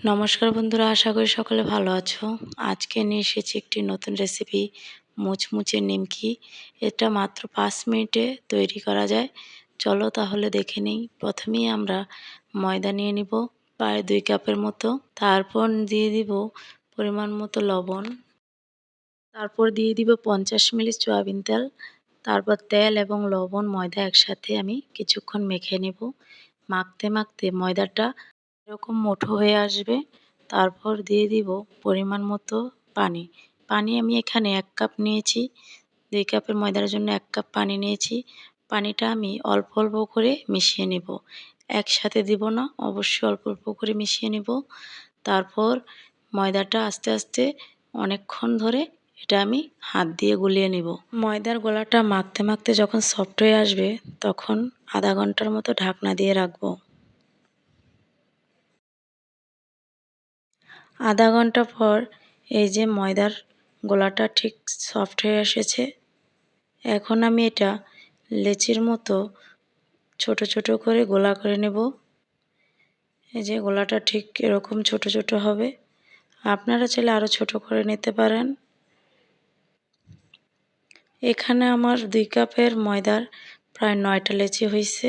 নমস্কার বন্ধুরা, আশা করি সকলে ভালো আছো। আজকে নিয়ে এসেছি একটি নতুন রেসিপি মুচমুচে নিমকি। এটা মাত্র পাঁচ মিনিটে তৈরি করা যায়। চলো তাহলে দেখে নিই। প্রথমেই আমরা ময়দা নিয়ে নিব, প্রায় দুই কাপের মতো। তারপর দিয়ে দিব পরিমাণ মতো লবণ। তারপর দিয়ে দিব পঞ্চাশ মিলি সয়াবিন তেল। তারপর তেল এবং লবণ, ময়দা একসাথে আমি কিছুক্ষণ মেখে নেব। মাখতে মাখতে ময়দাটা এরকম মুঠো হয়ে আসবে, তারপর দিয়ে দিব পরিমাণ মতো পানি। পানি আমি এখানে এক কাপ নিয়েছি, দুই কাপের ময়দার জন্য এক কাপ পানি নিয়েছি। পানিটা আমি অল্প অল্প করে মিশিয়ে নেব। একসাথে দিব না, অবশ্যই অল্প অল্প করে মিশিয়ে নেব। তারপর ময়দাটা আস্তে আস্তে অনেকক্ষণ ধরে এটা আমি হাত দিয়ে গুলিয়ে নেব। ময়দার গোলাটা মাখতে মাখতে যখন সফট হয়ে আসবে, তখন আধা ঘণ্টার মতো ঢাকনা দিয়ে রাখব। আধা ঘণ্টা পর এই যে ময়দার গোলাটা ঠিক সফট হয়ে এসেছে। এখন আমি এটা লেচির মতো ছোট ছোট করে গোলা করে নেব। এই যে গোলাটা ঠিক এরকম ছোট ছোট হবে। আপনারা চাইলে আরও ছোট করে নিতে পারেন। এখানে আমার দুই কাপের ময়দার প্রায় নয়টা লেচি হয়েছে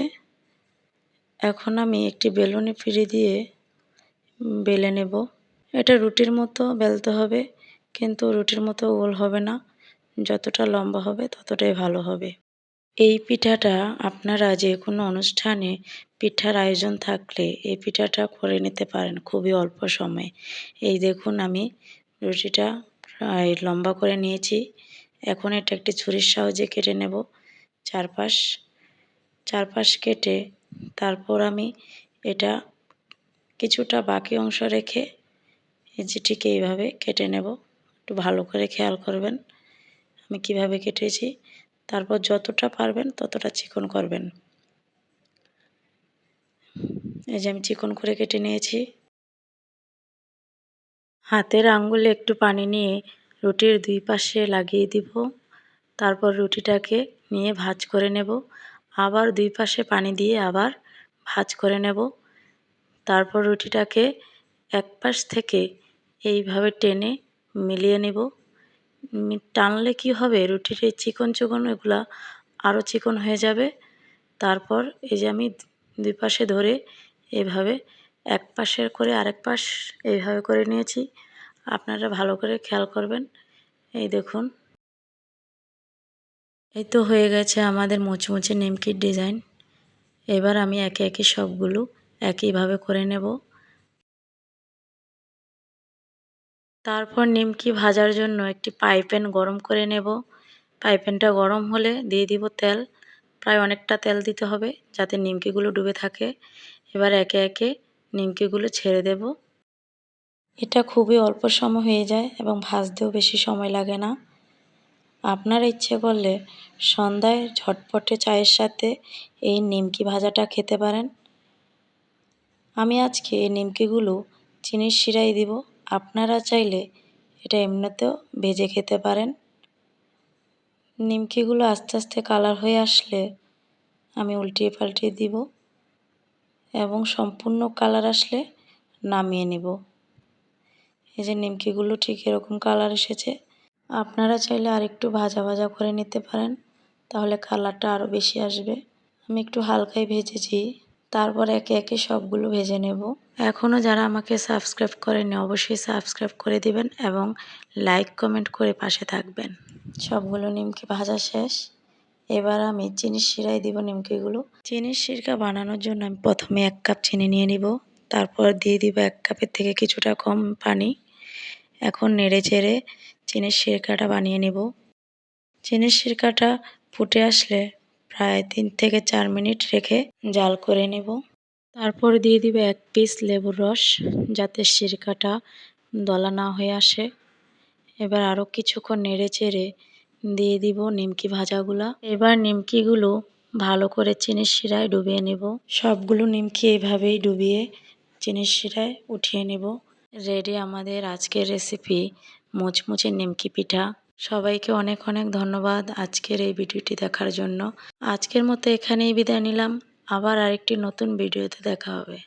এখন আমি একটি বেলুনে ফিরে দিয়ে বেলে নেব। এটা রুটির মতো বেলতে হবে, কিন্তু রুটির মতো গোল হবে না। যতটা লম্বা হবে, ততটাই ভালো হবে। এই পিঠাটা আপনারা যে কোনো অনুষ্ঠানে পিঠার আয়োজন থাকলে এই পিঠাটা করে নিতে পারেন খুবই অল্প সময়ে। এই দেখুন, আমি রুটিটা প্রায় লম্বা করে নিয়েছি। এখন এটা একটি ছুরির সাহায্যে কেটে নেব চারপাশ। চারপাশ কেটে তারপর আমি এটা কিছুটা বাকি অংশ রেখে এই যে ঠিক এইভাবে কেটে নেব। একটু ভালো করে খেয়াল করবেন আমি কীভাবে কেটেছি। তারপর যতটা পারবেন ততটা চিকন করবেন। এই যে আমি চিকন করে কেটে নিয়েছি। হাতের আঙ্গুলে একটু পানি নিয়ে রুটির দুই পাশে লাগিয়ে দিব। তারপর রুটিটাকে নিয়ে ভাজ করে নেব। আবার দুই পাশে পানি দিয়ে আবার ভাজ করে নেব। তারপর রুটিটাকে এক পাশ থেকে এইভাবে টেনে মিলিয়ে নেব। টানলে কি হবে? রুটির এই চিকন চিকন, এগুলা আরও চিকন হয়ে যাবে। তারপর এই যে আমি দুই পাশে ধরে এভাবে এক পাশের করে আরেক পাশ এইভাবে করে নিয়েছি। আপনারা ভালো করে খেয়াল করবেন। এই দেখুন। এই তো হয়ে গেছে আমাদের মুচমুচে নিমকির ডিজাইন। এবার আমি একে একে সবগুলো একইভাবে করে নেব। তারপর নিমকি ভাজার জন্য একটি পাইপ্যান গরম করে নেব। পাইপ্যানটা গরম হলে দিয়ে দিব তেল। প্রায় অনেকটা তেল দিতে হবে যাতে নিমকিগুলো ডুবে থাকে। এবার একে একে নিমকিগুলো ছেড়ে দেব। এটা খুবই অল্প সময় হয়ে যায় এবং ভাজতেও বেশি সময় লাগে না। আপনার ইচ্ছে করলে সন্ধ্যায় ঝটপটে চায়ের সাথে এই নিমকি ভাজাটা খেতে পারেন। আমি আজকে এই নিমকিগুলো চিনির শিরাই দিব। আপনারা চাইলে এটা এমনিতেও ভেজে খেতে পারেন। নিমকিগুলো আস্তে আস্তে কালার হয়ে আসলে আমি উল্টিয়ে পাল্টিয়ে দিব এবং সম্পূর্ণ কালার আসলে নামিয়ে নেব। এই যে নিমকিগুলো ঠিক এরকম কালার এসেছে। আপনারা চাইলে আরেকটু ভাজা ভাজা করে নিতে পারেন, তাহলে কালারটা আরও বেশি আসবে। আমি একটু হালকাই ভেজেছি। তারপর একে একে সবগুলো ভেজে নেব। এখনও যারা আমাকে সাবস্ক্রাইব করেনি অবশ্যই সাবস্ক্রাইব করে দিবেন এবং লাইক কমেন্ট করে পাশে থাকবেন। সবগুলো নিমকি ভাজা শেষ। এবার আমি চিনির শিরাই দিব নিমকিগুলো। চিনির শিরকা বানানোর জন্য আমি প্রথমে এক কাপ চিনি নিয়ে নিব। তারপর দিয়ে দিব এক কাপের থেকে কিছুটা কম পানি। এখন নেড়ে চেড়ে চিনির সিরকাটা বানিয়ে নিব। চিনির শিরকাটা ফুটে আসলে প্রায় তিন থেকে চার মিনিট রেখে জাল করে নেব। তারপর দিয়ে দিবে এক পিস লেবুর রস, যাতে সিরকাটা দলা না হয়ে আসে। এবার আরও কিছুক্ষণ নেড়ে চেড়ে দিয়ে দিব নিমকি ভাজাগুলা। এবার নিমকিগুলো ভালো করে চিনির শিরায় ডুবিয়ে নেব। সবগুলো নিমকি এইভাবেই ডুবিয়ে চিনির শিরায় উঠিয়ে নেব। রেডি আমাদের আজকের রেসিপি মুচমুচে নিমকি পিঠা। সবাইকে অনেক অনেক ধন্যবাদ আজকের এই ভিডিওটি দেখার জন্য। আজকের মতো এখানেই বিদায় নিলাম। আবার আরেকটি নতুন ভিডিওতে দেখা হবে।